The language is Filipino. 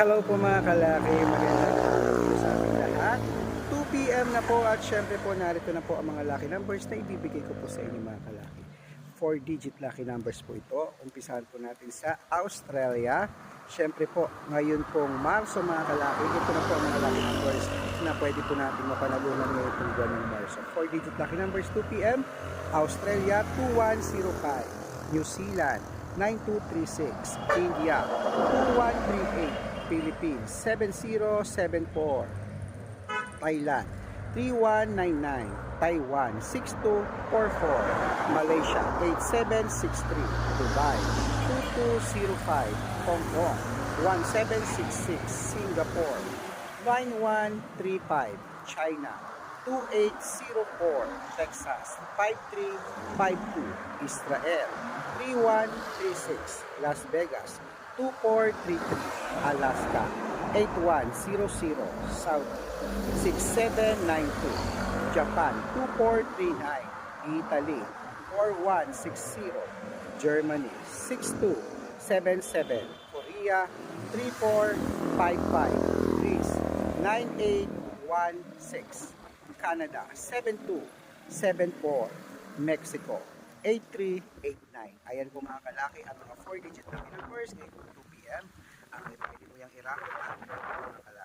Hello po mga kalaki, magandang araw sa ating lahat. 2 p.m. na po at syempre po narito na po ang mga lucky numbers na ibibigay ko po sa inyo mga kalaki. 4 digit lucky numbers po ito. Umpisahan po natin sa Australia. Syempre po, ngayon pong Marso mga kalaki, ito na po ang mga lucky numbers na pwede po natin mapanalunan ngayon pong buwan ng Marso. 4 digit lucky numbers 2 p.m. Australia 2105. New Zealand 9236. India 2138. Philippines 7074. Thailand 3199. Taiwan 6244. Malaysia 8763. Dubai 2205. Hong Kong 1766. Singapore 9135. China 2804. Texas 5352. Israel 3136. Las Vegas 2433. Alaska 8100. Saudi 6792. Japan 2439. Italy 4160. Germany 6277. Korea 3455. Greece 9816. Canada 7274. Mexico 8389. Ayan po mga kalaki ang mga 4 digit na numbers ngayong 2 p.m. Ang pwede mo yung i-rock mga kalaki.